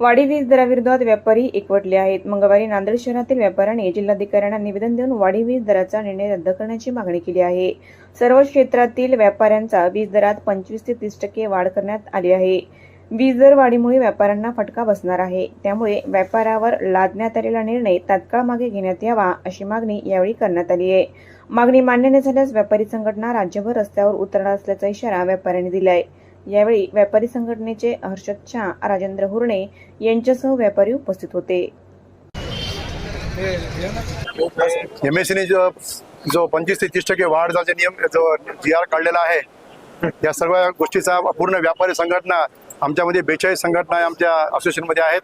वाढी वीज दराविरोधात व्यापारी एकवटले आहेत. मंगळवारी नांदेड शहरातील व्यापाऱ्यांनी जिल्हाधिकाऱ्यांना निवेदन देऊन वाढी वीज दराचा निर्णय रद्द करण्याची मागणी केली आहे. सर्व क्षेत्रातील व्यापाऱ्यांचा वीज दरात पंचवीस ते तीस टक्के वाढ करण्यात आली आहे. वीज दर वाढीमुळे व्यापाऱ्यांना फटका बसणार आहे. त्यामुळे व्यापारावर लादण्यात आलेला निर्णय तात्काळ मागे घेण्यात यावा अशी मागणी यावेळी करण्यात आली आहे. मागणी मान्य न झाल्यास व्यापारी संघटना राज्यभर रस्त्यावर उतरणार असल्याचा इशारा व्यापाऱ्यांनी दिलाय. यावेळी व्यापारी संघटनेचे हर्षद शाह राजेंद्र हुर्णे यांच्यासह व्यापारी उपस्थित होते. एमएससीने जो जो पंचवीस ते तीस टक्के वाढ जे नियम जो जी आर काढलेला आहे या सर्व गोष्टीचा पूर्ण व्यापारी संघटना आमच्यामध्ये बेचाळीस संघटना आमच्या असोसिएशनमध्ये आहेत.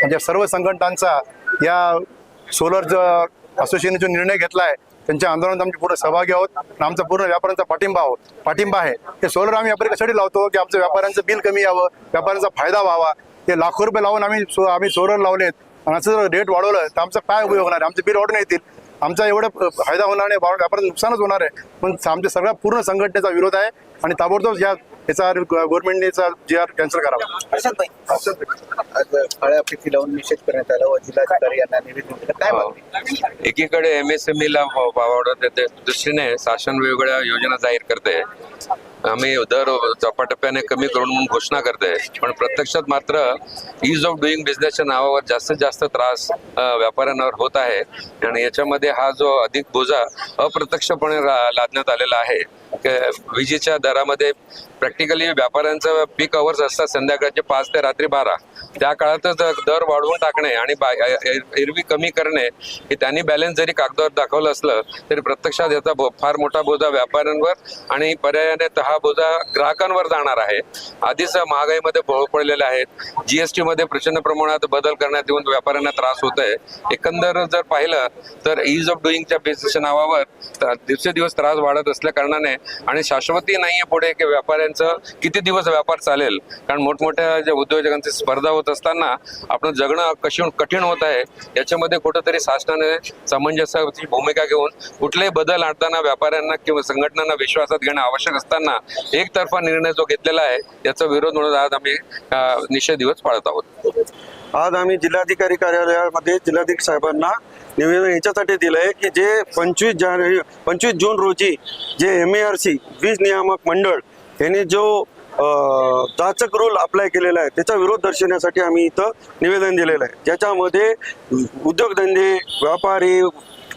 म्हणजे सर्व संघटनांचा या सोलर जो असोसिएशनने जो निर्णय घेतला आहे त्यांच्या आंदोलनात आम्ही पूर्ण सहभागी आहोत. आणि आमचा पूर्ण व्यापाऱ्यांचा पाठिंबा आहोत. पाठिंबा आहे. हे सोलर आम्ही व्यापारी कशासाठी लावतो की आमचं व्यापाऱ्यांचं बिल कमी यावं व्यापाऱ्यांचा फायदा व्हावा. ते लाखो रुपये लावून आम्ही सो आम्ही सोलर लावलेत. आणि असं जर रेट वाढवलं तर आमचा काय उपयोग होणार आमचे बिल वाढून येतील. आमचा एवढं फायदा होणार नाही. व्यापाराचं नुकसानच होणार आहे. पण आमच्या सगळ्या पूर्ण संघटनेचा विरोध आहे. आणि ताबडतोब या याचा गव्हर्नमेंटने जी आर कॅन्सल करावा. आज काळ्या लावून निषेध करण्यात आला व जिल्हाधिकारी यांना निवेदन दिलं. काय मागणी एकीकडे एम एस एम ला वाढवत दृष्टीने शासन वेगवेगळ्या योजना जाहीर करते. आम्ही दर टप्प्याने कमी करून म्हणून घोषणा करते. पण प्रत्यक्षात मात्र इज ऑफ डुईंग बिझनेसच्या नावावर जास्तीत जास्त त्रास व्यापाऱ्यांवर होत आहे. आणि याच्यामध्ये हा जो अधिक बोजा अप्रत्यक्षपणे लादण्यात आलेला आहे विजेच्या दरामध्ये प्रॅक्टिकली व्यापाऱ्यांचं पीक अवर्स असतात संध्याकाळचे पाच ते रात्री बारा. त्या काळातच दर वाढवून टाकणे आणि एरवी कमी करणे की त्यांनी बॅलन्स जरी कागदावर दाखवलं असलं तरी प्रत्यक्षात याचा बो- फार मोठा बोजा व्यापाऱ्यांवर आणि पर्यायाने हा बोजा ग्राहकांवर जाणार आहे. आधीच महागाईमध्ये भोळ पडलेले आहेत. जीएसटी मध्ये प्रचंड प्रमाणात बदल करण्यात येऊन व्यापाऱ्यांना त्रास होत आहे एकंदर जर पाहिलं तर इज ऑफ डुईंगच्या बिझनेसच्या नावावर दिवसेदिवस त्रास वाढत असल्या कारणाने आणि शाश्वती नाहीये पुढे की व्यापाऱ्यांचं किती दिवस व्यापार चालेल. कारण मोठमोठ्या ज्या उद्योजकांची स्पर्धा होत असताना आपण जगणं कशी कठीण होत आहे याच्यामध्ये कुठंतरी शासनाने सामंजस्याची भूमिका घेऊन कुठलेही बदल आणताना व्यापाऱ्यांना किंवा संघटनांना विश्वासात घेणं आवश्यक असताना एकतर्फा निर्णय जो घेतलेला आहे याचा विरोध म्हणून आज आम्ही निषेध दिवस पाळत आहोत. आज आम्ही जिल्हाधिकारी कार्यालयामध्ये जिल्हाधिकारी साहेबांना निवेदन याच्यासाठी दिलंय की जे पंचवीस जानेवारी पंचवीस जून रोजी जे एम ए आर सी वीज नियामक मंडळ यांनी जो दाचक जाचक रूल अप्लाय केलेला आहे. त्याचा विरोध दर्शवण्यासाठी आम्ही इथं निवेदन दिलेलं आहे. ज्याच्यामध्ये उद्योगधंदे व्यापारी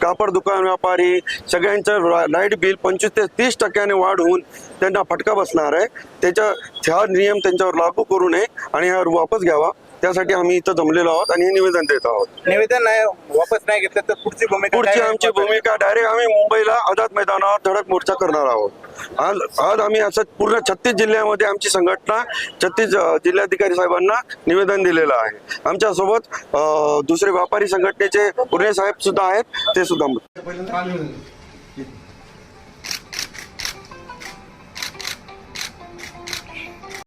कापड दुकान व्यापारी सगळ्यांचं लाइट बिल पंचवीस ते तीस टक्क्याने वाढ होऊन त्यांना फटका बसणार आहे. त्याच्या हा नियम त्यांच्यावर लागू करू नये आणि हा वापस घ्यावा. त्यासाठी आम्ही इथं जमलेलो आहोत आणि हे निवेदन देत आहोत. निवेदन नाही वापस नाही घेतलं तर पुढची भूमिका पुढची काय? आमची भूमिका डायरेक्ट आम्ही मुंबईला आझाद मैदानावर धडक मोर्चा करणार आहोत. आज आज आम्ही असं पूर्ण छत्तीस जिल्ह्यामध्ये आमची संघटना छत्तीस अं, जिल्हाधिकारी साहेबांना निवेदन दिलेलं आहे. आमच्यासोबत अं, दुसरे व्यापारी संघटनेचे पुणे साहेब सुद्धा आहेत ते सुद्धा